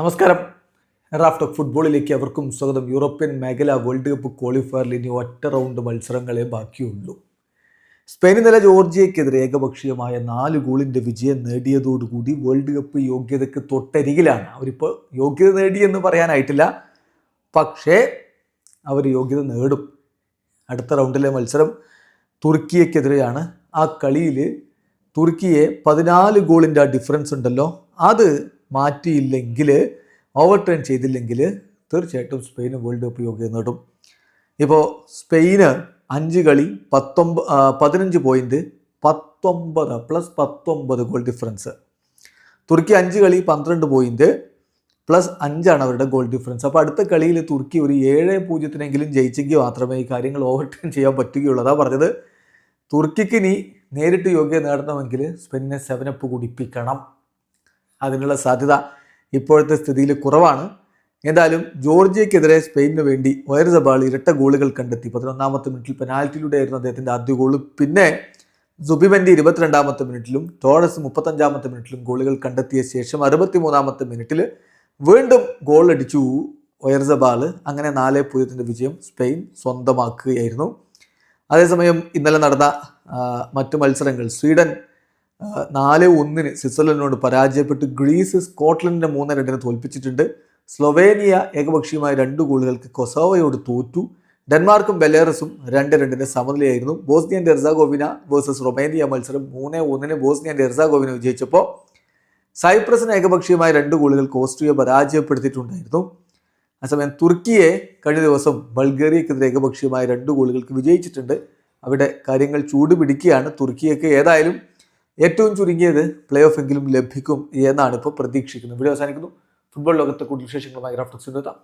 നമസ്കാരം. Raft of ഫുട്ബോളിലേക്ക് അവർക്കും സ്വാഗതം. യൂറോപ്യൻ മേഖല വേൾഡ് കപ്പ് ക്വാളിഫയറിൽ ഇനി ഒറ്റ റൗണ്ട് മത്സരങ്ങളെ ബാക്കിയുള്ളൂ. സ്പെയിൻ ഇന്നലെ ജോർജിയക്കെതിരെ ഏകപക്ഷീയമായ നാല് ഗോളിന്റെ വിജയം നേടിയതോടുകൂടി വേൾഡ് കപ്പ് യോഗ്യതയ്ക്ക് തൊട്ടരികിലാണ്. അവരിപ്പോൾ യോഗ്യത നേടിയെന്ന് പറയാനായിട്ടില്ല. പക്ഷേ അവർ യോഗ്യത നേടും. അടുത്ത റൗണ്ടിലെ മത്സരം തുർക്കിയക്കെതിരെയാണ്. ആ കളിയിൽ തുർക്കിയെ പതിനാല് ഗോളിന്റെ ആ ഡിഫറൻസ് ഉണ്ടല്ലോ. അത് മാറ്റിയില്ലെങ്കിൽ ഓവർ ട്രെയിൻ ചെയ്തില്ലെങ്കിൽ തീർച്ചയായിട്ടും സ്പെയിന് വേൾഡ് കപ്പ് യോഗ്യത നേടും. ഇപ്പോൾ സ്പെയിന് അഞ്ച് കളി പത്തൊമ്പത് പതിനഞ്ച് പോയിന്റ് പത്തൊമ്പത് പ്ലസ് പത്തൊമ്പത് ഗോൾ ഡിഫറൻസ് തുർക്കി അഞ്ച് കളി പന്ത്രണ്ട് പോയിന്റ് പ്ലസ് അഞ്ചാണ് അവരുടെ ഗോൾ ഡിഫറൻസ് അപ്പോൾ അടുത്ത കളിയിൽ തുർക്കി ഒരു ഏഴ് പൂജ്യത്തിനെങ്കിലും ജയിച്ചെങ്കിൽ മാത്രമേ ഈ കാര്യങ്ങൾ ഓവർ ടേൺ ചെയ്യാൻ പറ്റുകയുള്ളൂ. അതാ പറഞ്ഞത്. തുർക്കിക്ക് ഇനി നേരിട്ട് യോഗ്യത നേടണമെങ്കിൽ സ്പെയിനെ സെവനപ്പ് കുടിപ്പിക്കണം അതിനുള്ള സാധ്യത ഇപ്പോഴത്തെ സ്ഥിതിയിൽ കുറവാണ്. എന്തായാലും ജോർജിയക്കെതിരെ സ്പെയിനിന് വേണ്ടി വയർസബാൾ ഇരട്ട ഗോളുകൾ കണ്ടെത്തി. പതിനൊന്നാമത്തെ മിനിറ്റിൽ പെനാൽറ്റിയിലൂടെ ആയിരുന്നു അദ്ദേഹത്തിന്റെ ആദ്യ ഗോൾ പിന്നെ സുബിബന്റെ ഇരുപത്തിരണ്ടാമത്തെ മിനിറ്റിലും ടോറസ് മുപ്പത്തഞ്ചാമത്തെ മിനിറ്റിലും ഗോളുകൾ കണ്ടെത്തിയ ശേഷം അറുപത്തി മൂന്നാമത്തെ മിനിറ്റിൽ വീണ്ടും ഗോൾ അടിച്ചു വയർസബാൾ അങ്ങനെ നാല് പൂജ്യത്തിന്റെ വിജയം സ്പെയിൻ സ്വന്തമാക്കുകയായിരുന്നു. അതേസമയം ഇന്നലെ നടന്ന മറ്റു മത്സരങ്ങൾ. സ്വീഡൻ നാല് ഒന്നിന് സ്വിറ്റ്സർലൻഡിനോട് പരാജയപ്പെട്ട് ഗ്രീസ് സ്കോട്ട്ലൻഡിനെ മൂന്ന് രണ്ടിന് തോൽപ്പിച്ചിട്ടുണ്ട്. സ്ലൊവേനിയ ഏകപക്ഷീയമായ രണ്ട് ഗോളുകൾക്ക് കൊസോവയോട് തോറ്റു. ഡെൻമാർക്കും ബെലേറസും രണ്ട് രണ്ടിന് സമനിലയായിരുന്നു. ബോസ്നിയൻ ഡെർസാഗോവിന വേഴ്സസ് റൊമേനിയ മത്സരം മൂന്ന് ഒന്നിന് ബോസ്നിയൻ ഡെർസാഗോവിന വിജയിച്ചപ്പോൾ സൈപ്രസിന് ഏകപക്ഷീയമായ രണ്ട് ഗോളുകൾക്ക് ഓസ്ട്രിയ പരാജയപ്പെടുത്തിയിട്ടുണ്ടായിരുന്നു. അതേസമയം തുർക്കിയെ കഴിഞ്ഞ ദിവസം ബൾഗേറിയക്കെതിരെ ഏകപക്ഷീയമായ രണ്ട് ഗോളുകൾക്ക് വിജയിച്ചിട്ടുണ്ട്. അവിടെ കാര്യങ്ങൾ ചൂടുപിടിക്കുകയാണ്. തുർക്കിയൊക്കെ ഏതായാലും ഏറ്റവും ചുരുങ്ങിയത് പ്ലേ ഓഫ് എങ്കിലും ലഭിക്കും എന്നാണ് ഇപ്പോൾ പ്രതീക്ഷിക്കുന്നത്. വീഡിയോ അവസാനിക്കുന്നു. ഫുട്ബോൾ ലോകത്തെ കൂടുതൽ വിശേഷങ്ങളുമായി റഫ്ലക്സ് എത്താം